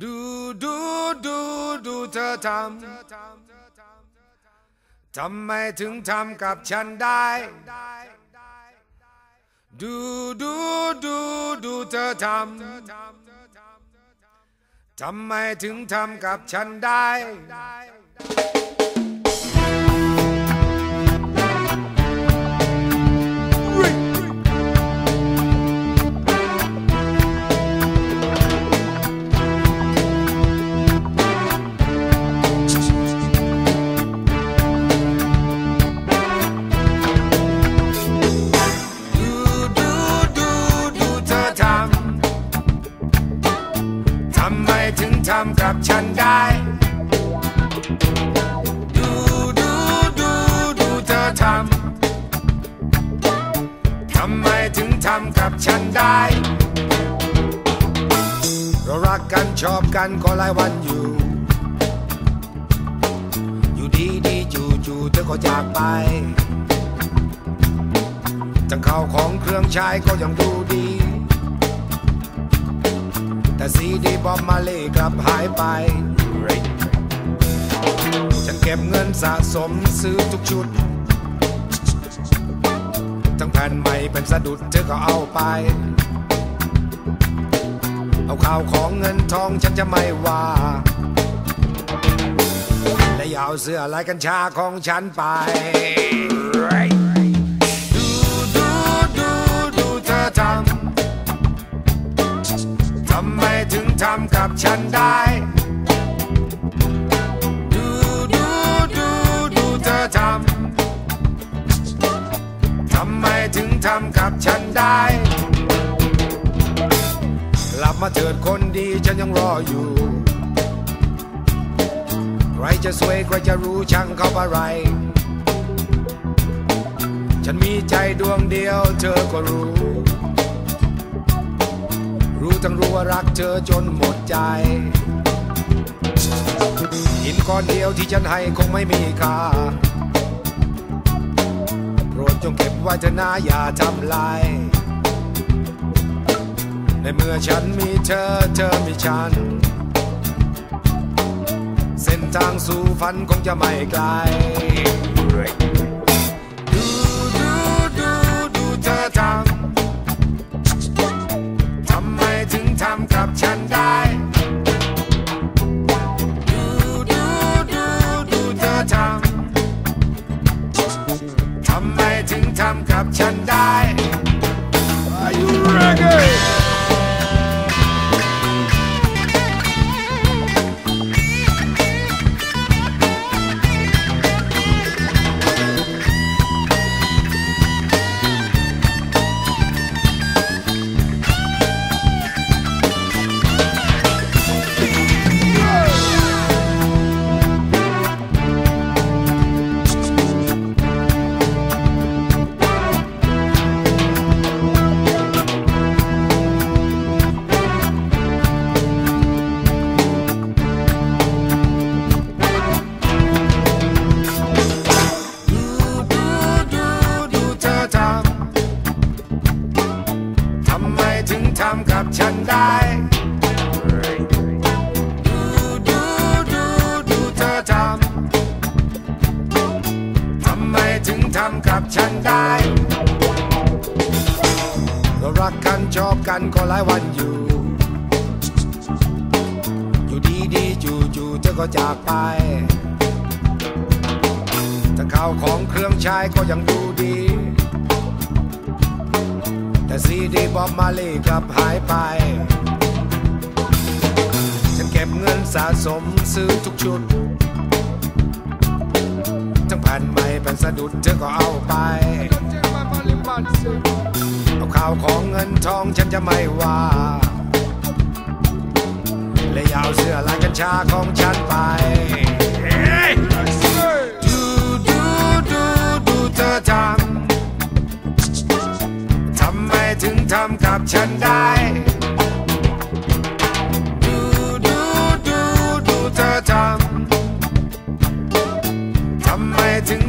ดูดูดูดูเธอทำทำไมถึงทำกับฉันได้ ดูดูดูดูเธอทำทำไมถึงทำกับฉันได้ดูำกับฉันได้ ดูดูดูดูเธอทำ ทำไมถึงทำกับฉันได้ เรารักกันชอบกันก็หลายวันอยู่ อยู่ดีดีจู่จู่เธอก็จากไป จังข้าของเครื่องใช้ก็ยังดูดี แต่ซีดีบอมมาเล่กลับหายไปฉันเก็บเงินสะสมซื้อทุกชุด ทั้งแผ่นใหม่เป็นสะดุดเธอก็เอาไป เอาข่าวของเงินทองฉันจะไม่ว่าและอย่าเอาเสื้อลายกัญชาของฉันไปดู ทำกับฉันได้ ดูดูดูดูเธอทำ ทำไมถึงทำกับฉันได้ กลับมาเถิดคนดีฉันยังรออยู่ ใครจะสวยใครจะรู้ช่างเขาอะไร ฉันมีใจดวงเดียวเธอก็รู้ รู้ทั้งรู้ว่ารักเธอจนหมดใจ หินก้อนเดียวที่ฉันให้คงไม่มีค่า โปรดจงเก็บไว้เถอะนะอย่าทำลาย ในเมื่อฉันมีเธอเธอมีฉัน เส้นทางสู่ฝันคงจะไม่ไกล ทำกับฉันได้เรารักกันชอบกันก็หลายวันอยู่ อยู่ดีดีจู่จู่เธอก็จากไปทั้งข้าวของเครื่องใช้ก็ยังดูดี แต่ซีดีบอมมาเล่กลับหายไปฉันเก็บเงินสะสมซื้อทุกชุดทั้งแผ่น ม่เป็นสะดุดเธอก็เอาไปเอาข่าวของเงินทองฉันจะไม่ว่าและยาวเสื้อลายกัญชาของฉันไปดูดูดูดูเธอทำทำไมถึงทำกับฉันได้